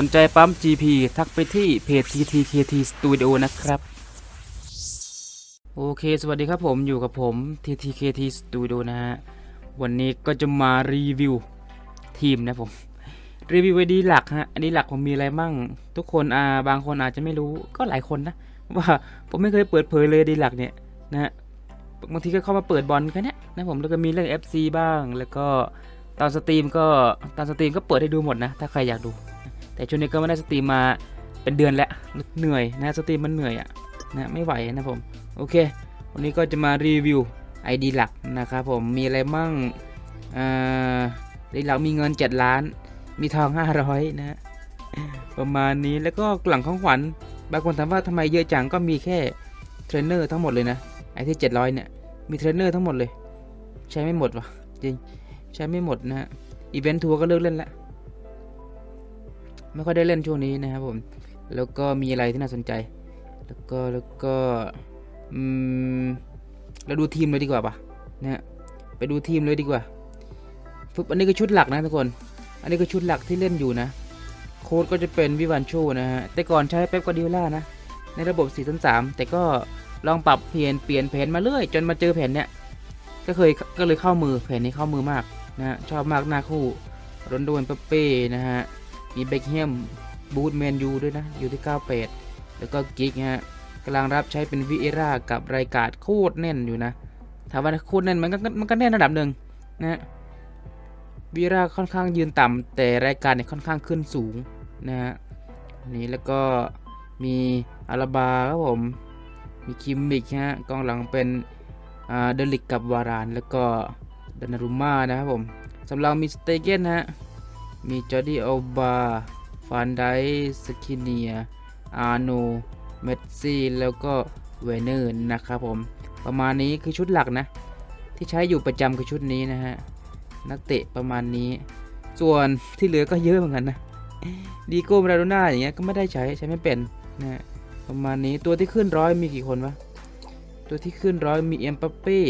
สนใจปั๊ม GP ทักไปที่เพจ TTKT Studio นะครับ โอเค สวัสดีครับผมอยู่กับผม TTKT Studio นะฮะ วันนี้ก็จะมารีวิวทีมนะผม รีวิวไอดีหลักฮะ อันนี้หลักผมมีอะไรมั่ง ทุกคนอ่าบางคนอาจจะไม่รู้ก็หลายคนนะ ว่าผมไม่เคยเปิดเผยเลยดีหลักเนี่ยนะฮะบางทีก็เข้ามาเปิดบอลแค่นี้นะผมแล้วก็มีเรื่อง FC บ้างแล้วก็ตอนสตรีมก็ตอนสตรีมก็เปิดให้ดูหมดนะ ถ้าใครอยากดู แต่ช่วงนี้ก็ไม่ได้สตรีมมาเป็นเดือนแล้วเหนื่อยนะสตรีมมันเหนื่อยอะนะไม่ไหวนะผมโอเค วันนี้ก็จะมารีวิว ID หลักนะครับผมมีอะไรมั่งอ่าในหลักมีเงิน 7 ล้าน มีทอง 500 นะฮะประมาณนี้แล้วก็กล่องของขวัญบางคนถามว่าทำไมเยอะจังก็มีแค่เทรนเนอร์ทั้งหมดเลยนะไอ้ที่ 700 เนี่ยมีเทรนเนอร์ทั้งหมดเลย ใช้ไม่หมดวะจริงใช้ไม่หมดนะฮะอีเวนต์ทัวร์ก็เลิกเล่นและ ไม่ค่อยได้เล่นช่วงนี้นะครับผม แล้วก็มีอะไรที่น่าสนใจ แล้วก็แล้วก็อืมเราดูทีมเลยดีกว่าปะนะฮะไปดูทีมเลยดีกว่าฟึบอันนี้ก็ชุดหลักนะทุกคน อันนี้ก็ชุดหลักที่เล่นอยู่นะ โค้ดก็จะเป็นวิวันโชนะฮะ แต่ก่อนใช้เป๊ปกวาดิล่านะ ในระบบ4 3 3แต่ก็ลองปรับเปลี่ยนเปลี่ยนแผนมาเรื่อย จนมาเจอแผนเนี้ย ก็เคยก็เลยเข้ามือแผนนี้เข้ามือมากนะฮะ ชอบมากหน้าคู่รอนโดนเปเป้นะฮะ มีเบคแฮมบูธแมนยูด้วยนะ อยู่ที่ 98 แล้วก็กิกฮะกำลังรับใช้เป็นวิเอรากับรายการโคตรแน่นอยู่นะถามว่าโคตรแน่นมันก็มันก็แน่นระดับหนึ่งนะวิเอราค่อนข้างยืนต่ำแต่รายการเนี่ยค่อนข้างขึ้นสูงนะฮะนี่แล้วก็มีอาราบาครับผม มีคิมมิกฮะกองหลังเป็นอ่าเดลิกกับวาราน แล้วก็ดานารุม่านะครับผมสำหรับมีสเตเกนฮะ มีจอร์ดีโอบา ฟานไดสกิเนีย อาร์โน เมสซี่ แล้วก็เวเนอร์นะครับผม ประมาณนี้คือชุดหลักนะ ที่ใช้อยู่ประจำคือชุดนี้นะฮะ นักเตะประมาณนี้ ส่วนที่เหลือก็เยอะเหมือนกันนะดีโก้มาราโดน่าอย่างเงี้ยก็ไม่ได้ใช้ใช้ไม่เป็นนะฮะประมาณนี้ตัวที่ขึ้นร้อยมีกี่คนวะ ตัวที่ขึ้นร้อยมีเอ็มปัปเป้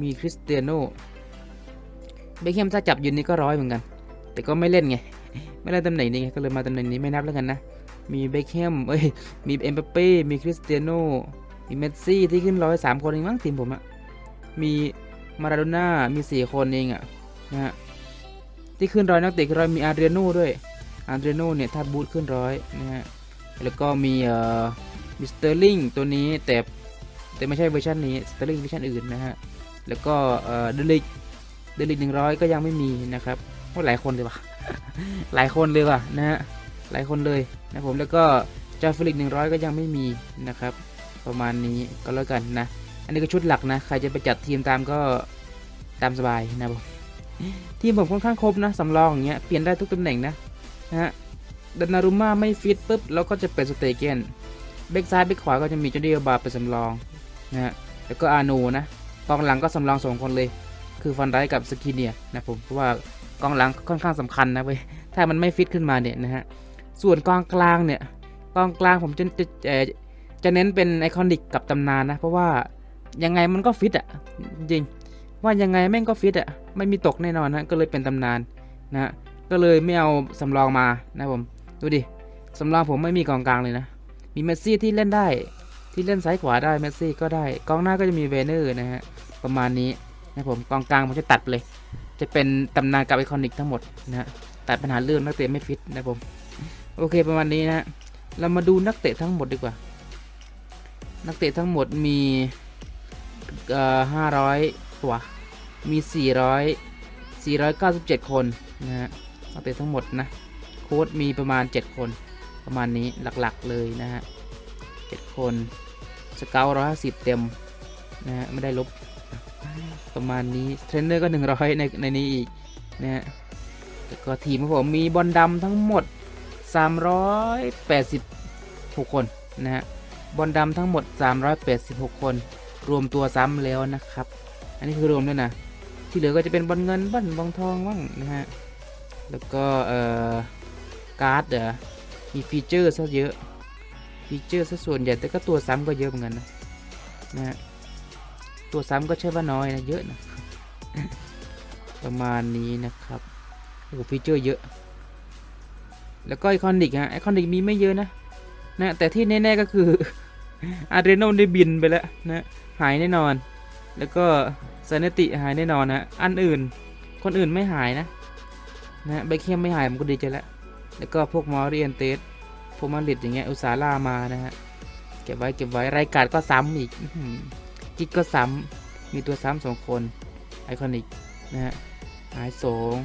มีคริสเตียโนเบคแฮมถ้าจับยืนนี่ก็ร้อยเหมือนกัน แต่ก็ไม่เล่นไง ไม่เล่นตำแหน่งนี้ไงก็เลยมาตำแหน่งนี้ไม่นับแล้วกันนะ มีเบคแฮมเอ้ย มีเอ็มปัปเป้ มีคริสเตียโน มีเมสซี่ที่ขึ้นร้อยสามคนเองมั้งทีมผมอะมีมาราโดน่า มีสี่คนเองอะนะฮะ ที่ขึ้นร้อยนักเตะร้อยมีอาร์เดรโน่ด้วย อาร์เดรโน่เนี่ยถ้าบูทขึ้นร้อยนะฮะ แล้วก็มีเอ่อมิสเตอร์ลิงตัวนี้แต่แต่ไม่ใช่เวอร์ชันนี้สเตอร์ลิงเวอร์ชันอื่นนะฮะ แล้วก็เอ่อเดลิกเดลิกหนึ่งร้อยก็ยังไม่มีนะครับ โอ้หลายคนเลยว่ะ หลายคนเลยว่ะนะฮะ หลายคนเลยนะผมแล้วก็จอฟลิกหนึ่งร้อยก็ยังไม่มีนะครับ ประมาณนี้ก็แล้วกันนะ อันนี้ก็ชุดหลักนะ ใครจะไปจัดทีมตามก็ตามสบายนะผมทีมผมค่อนข้างครบนะสำรองอย่างเงี้ยเปลี่ยนได้ทุกตำแหน่งนะนะฮะดานารุม่าไม่ฟิตปุ๊บแล้วก็จะเป็นสเตเกนเบกซ้ายเบกขวาก็จะมีจอร์ดีบาเป็นสำรองนะฮะแล้วก็อาโนนะกองหลังก็สำรองสองคนเลย คือฟันไดกับสกินเนียนะผมเพราะว่า กองหลังค่อนข้างสำคัญนะเว้ยถ้ามันไม่ฟิตขึ้นมาเนี่ยนะฮะส่วนกองกลางเนี่ยกองกลางผมจะจะเอ่อจะเน้นเป็นไอคอนิกกับตำนานนะ เพราะว่ายังไงมันก็ฟิตอะจริงว่ายังไงแม่งก็ฟิตอะไม่มีตกแน่นอนนะก็เลยเป็นตำนานนะก็เลยไม่เอาสำรองมานะผมดูดิสำรองผมไม่มีกองกลางเลยนะ มีเมสซี่ที่เล่นได้ที่เล่นซ้ายขวาได้เมสซี่ก็ได้กองหน้าก็จะมีเวเนอร์นะฮะประมาณนี้นะผมกองกลางผมจะตัดเลย จะเป็นตำนานกับไอคอนิกทั้งหมดนะฮะตัดปัญหาเรื่องนักเตะไม่ฟิตนะผมโอเคประมาณนี้นะฮะเรามาดูนักเตะทั้งหมดดีกว่า นักเตะทั้งหมดมีเอ่อห้าร้อยกว่ามีสี่ร้อยสี่ร้อยเก้าสิบเจ็ดคนนะฮะนักเตะทั้งหมดนะ โค้ดมีประมาณ 7 คน ประมาณนี้หลักๆเลยนะฮะ7คนสเกลร้อยห้าสิบเต็มนะฮะไม่ได้ลบ ประมาณนี้เทรนเนอร์ก็ 100 ในในนี้อีกนะฮะแล้วก็ทีมของผมมีบอลดำทั้งหมด 386 คนนะฮะบอลดำทั้งหมด 386 คน รวมตัวซ้ำแล้วนะครับ อันนี้คือรวมด้วยนะ ที่เหลือก็จะเป็นบอลเงินบอลบองทองบ้างนะฮะแล้วก็เอ่อการ์ดเดี๋ยวมีฟีเจอร์ซะเยอะฟีเจอร์ซะส่วนใหญ่แต่ก็ตัวซ้ำก็เยอะเหมือนกันนะนะฮะ ตัวซ้ำก็ใช่ว่าน้อยนะ เยอะนะ ประมาณนี้นะครับโอ้ฟีเจอร์เยอะ แล้วก็ไอคอนิกฮะไอคอนิกมีไม่เยอะนะนะแต่ที่แน่ๆก็คืออาร์เรโนได้บินไปแล้วนะหายแน่นอน แล้วก็ซนติหายแน่นอนนะอันอื่น คนอื่นไม่หายนะนะไบเคียมไม่หายผมก็ดีใจแล้วแล้วก็พวกมอริเอนเตสพวกมาริดอย่างเงี้ยอุตสาห์ล่ามานะฮะเก็บไว้เก็บไว้รายการก็ซ้ำอีก จิกก็ซ้ำมีตัวซ้ำสองคนไอคอนิกนะฮะหายสง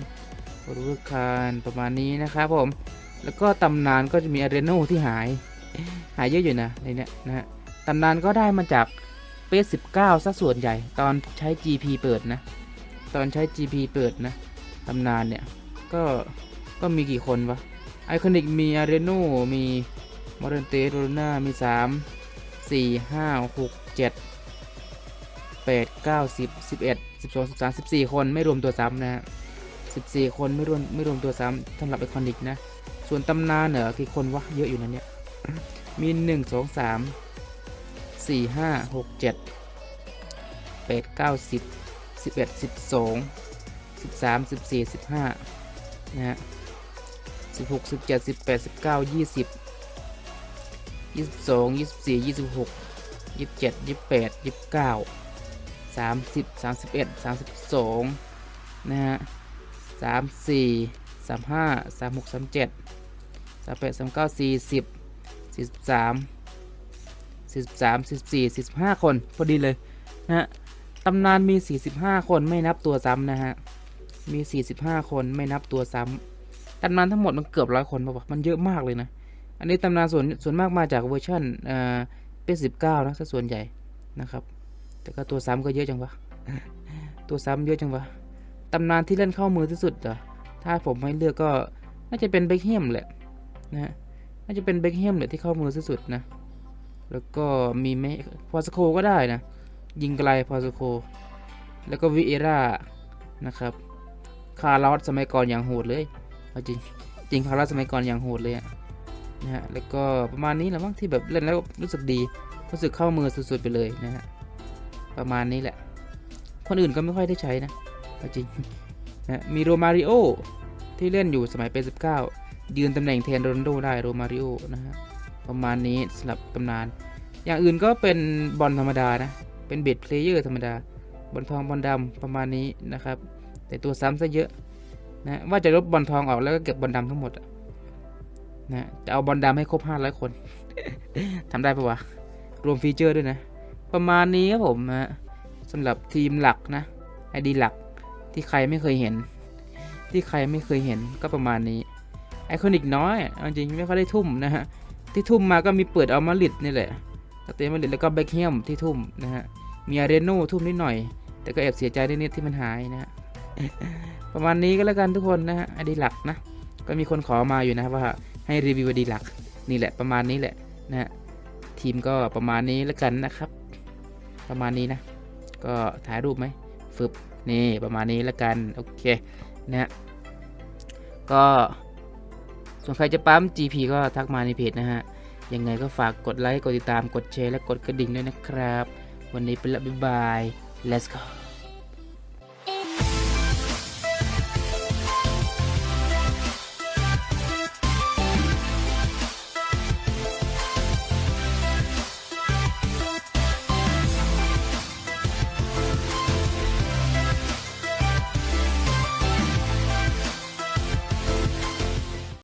รูคารประมาณนี้นะครับผม แล้วก็ตำนานก็จะมีอารีโนที่หาย หายเยอะอยู่นะในเนี้ยนะฮะตำนานก็ได้มาจากเปส19ซะส่วนใหญ่ ตอนใช้ GP เปิดนะ ตอนใช้ GP เปิดนะตำนานเนี่ย ก็ก็มีกี่คนวะไอคอนิกมีอารีโนมีมอร์เรนเตโรน่ามี 3 4 5 6 7 8 9 10 11 12 13 14คนไม่รวมตัวซ้ำนะฮะ14คนไม่รวมไม่รวมตัวซ้ำสำหรับไอคอนิกนะ ส่วนตำนานเหรอกี่คนวะเยอะอยู่นะเนี่ย มีหนึ่งสองสามสี่ห้าหกเจ็ดแปดเก้าสิบสิบเอ็ดสิบสองสิบสามสิบสี่สิบห้านะฮะสิบหกสิบเจ็ดสิบแปดสิบเก้ายี่สิบยี่สิบสองยี่สิบสี่ยี่สิบหกยี่สิบเจ็ดยี่สิบแปดยี่สิบเก้า สามสิบสามสิบเอ็ดสามสิบสองนะฮะสามสี่สามห้าสามหกสามเจ็ดสามแปดสามเก้าสี่สิบสี่สิบสามสี่สิบสามสี่สิบสี่สี่สิบห้าคน พอดีเลยนะฮะตำนานมีสี่สิบห้าคนไม่นับตัวซ้ำนะฮะ มีสี่สิบห้าคนไม่นับตัวซ้ำตำนานทั้งหมดมันเกือบร้อยคนป่ะมันเยอะมากเลยนะ อันนี้ตำนานส่วนส่วนมากมาจากเวอร์ชันเอ่อเป็นสิบเก้านะส่วนใหญ่นะครับ แต่ก็ตัวซ้ำก็เยอะจังวะ ตัวซ้ำเยอะจังวะ ตำนานที่เล่นเข้ามือที่สุดเหรอ ถ้าผมให้เลือกก็น่าจะเป็นเบคแฮมแหละนะฮะ น่าจะเป็นเบคแฮมแหละที่เข้ามือที่สุดนะ แล้วก็มีไหมพอสโคก็ได้นะ ยิงไกลพอสโค แล้วก็วิเอร่านะครับ คาร์ลอสสมัยก่อนอย่างโหดเลย จริงจริงคาร์ลอสสมัยก่อนอย่างโหดเลยอะนะฮะ แล้วก็ประมาณนี้แหละมั้งที่แบบเล่นแล้วรู้สึกดี รู้สึกเข้ามือสุดๆไปเลยนะฮะ ประมาณนี้แหละ คนอื่นก็ไม่ค่อยได้ใช้นะจริงนะมีโรมาริโอที่เล่นอยู่สมัยเป็น 19 ยืนตำแหน่งแทนโรนโดได้โรมาริโอนะฮะประมาณนี้สำหรับตำนาน อย่างอื่นก็เป็นบอลธรรมดานะ เป็นเบดเพลเยอร์ธรรมดา บอลทองบอลดำประมาณนี้นะครับ แต่ตัวซ้ำซะเยอะนะว่าจะลบบอลทองออกแล้วก็เก็บบอลดำทั้งหมดอะนะจะเอาบอลดำให้ครบ 500 คนทำได้ปะวะ รวมฟีเจอร์ด้วยนะ ประมาณนี้ครับผมนะสำหรับทีมหลักนะไอดีหลักที่ใครไม่เคยเห็น ที่ใครไม่เคยเห็นก็ประมาณนี้ไอคอนิกน้อยอจริงไม่ค่อยได้ทุ่มนะฮะที่ทุ่มมาก็มีเปิดเอามาลิดนี่แหละสเตมาลิดแล้วก็แบ็คแฮมที่ทุ่มนะฮะมีอาเรโนทุ่มนิดหน่อย แต่ก็แอบเสียใจนิดๆที่มันหายนะฮะประมาณนี้ก็แล้วกันทุกคนนะฮะไอดีหลักนะก็มีคนขอมาอยู่นะว่าให้รีวิวอดีหลักนี่แหละประมาณนี้แหละนะฮะทีมก็ประมาณนี้แล้วกันนะครับ ประมาณนี้นะ ก็ถ่ายรูปไหมฟึบนี่ประมาณนี้แล้วกัน โอเคนะฮะก็ส่วนใครจะปั๊ม GP ก็ทักมาในเพจนะฮะ ยังไงก็ฝากกดไลค์ กดติดตาม กดแชร์ และกดกระดิ่งด้วยนะครับ วันนี้เป็นละบ๊ายบาย let's go